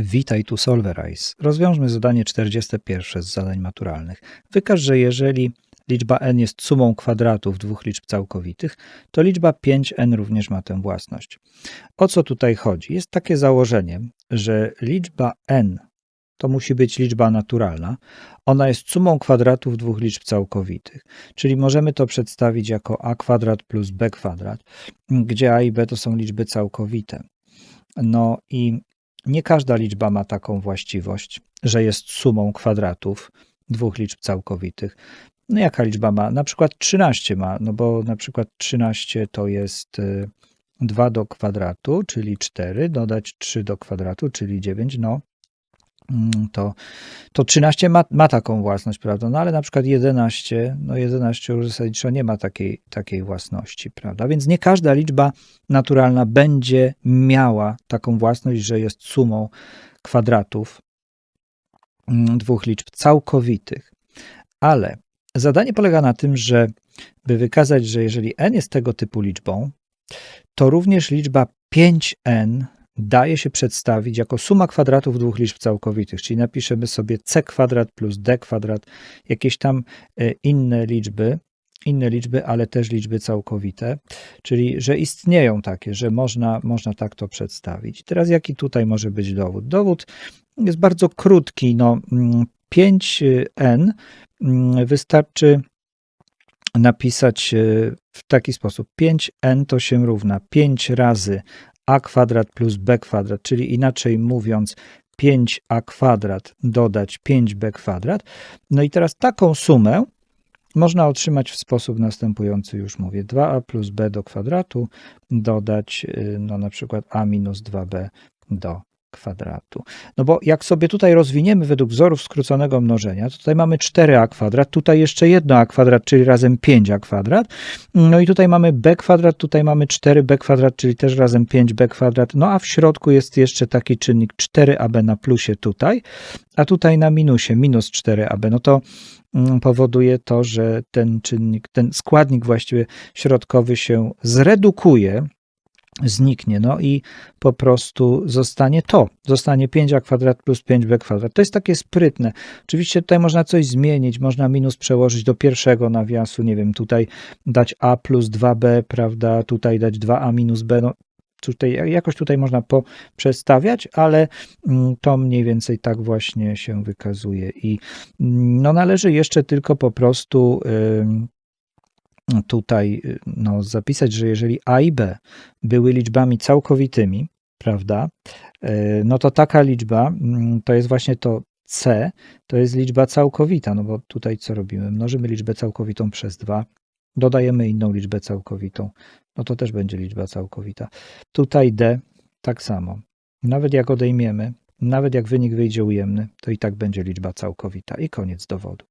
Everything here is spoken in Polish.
Witaj tu Solverize. Rozwiążmy zadanie 41 z zadań maturalnych. Wykaż, że jeżeli liczba n jest sumą kwadratów dwóch liczb całkowitych, to liczba 5n również ma tę własność. O co tutaj chodzi? Jest takie założenie, że liczba n to musi być liczba naturalna. Ona jest sumą kwadratów dwóch liczb całkowitych. Czyli możemy to przedstawić jako a kwadrat plus b kwadrat, gdzie a i b to są liczby całkowite. No i nie każda liczba ma taką właściwość, że jest sumą kwadratów dwóch liczb całkowitych. No jaka liczba ma? Na przykład 13 ma, no bo na przykład 13 to jest y, 2 do kwadratu, czyli 4, dodać 3 do kwadratu, czyli 9, no to, to 13 ma, ma taką własność, prawda? No ale na przykład 11, no 11 już zasadniczo nie ma takiej, takiej własności, prawda? Więc nie każda liczba naturalna będzie miała taką własność, że jest sumą kwadratów mm, dwóch liczb całkowitych. Ale zadanie polega na tym, że by wykazać, że jeżeli n jest tego typu liczbą, to również liczba 5n daje się przedstawić jako suma kwadratów dwóch liczb całkowitych, czyli napiszemy sobie c kwadrat plus d kwadrat, jakieś tam e, inne liczby, inne liczby, ale też liczby całkowite, czyli że istnieją takie, że można, można tak to przedstawić. Teraz jaki tutaj może być dowód? Dowód jest bardzo krótki, no 5n mm, wystarczy napisać e, w taki sposób. 5n to się równa 5 razy a kwadrat plus b kwadrat, czyli inaczej mówiąc 5a kwadrat dodać 5b kwadrat. No i teraz taką sumę można otrzymać w sposób następujący, już mówię, 2a plus b do kwadratu dodać y, no na przykład a minus 2b do kwadratu. No bo jak sobie tutaj rozwiniemy według wzorów skróconego mnożenia, to tutaj mamy 4a kwadrat, tutaj jeszcze 1a kwadrat, czyli razem 5a kwadrat. No i tutaj mamy b kwadrat, tutaj mamy 4b kwadrat, czyli też razem 5b kwadrat. No a w środku jest jeszcze taki czynnik 4ab na plusie tutaj, a tutaj na minusie minus 4ab. No to mm, powoduje to, że ten czynnik, ten składnik właściwie środkowy się zredukuje, zniknie. No i po prostu zostanie to. Zostanie 5a kwadrat plus 5b kwadrat. To jest takie sprytne. Oczywiście tutaj można coś zmienić. Można minus przełożyć do pierwszego nawiasu. Nie wiem, tutaj dać a plus 2b, prawda? Tutaj dać 2a minus b. No, tutaj, jakoś tutaj można poprzestawiać, ale mm, to mniej więcej tak właśnie się wykazuje. I mm, no, należy jeszcze tylko po prostu tutaj y, no, zapisać, że jeżeli A i B były liczbami całkowitymi, prawda, y, no to taka liczba mm, to jest właśnie to C, to jest liczba całkowita, no bo tutaj co robimy? Mnożymy liczbę całkowitą przez 2, dodajemy inną liczbę całkowitą, no to też będzie liczba całkowita. Tutaj D tak samo. Nawet jak odejmiemy, nawet jak wynik wyjdzie ujemny, to i tak będzie liczba całkowita i koniec dowodu.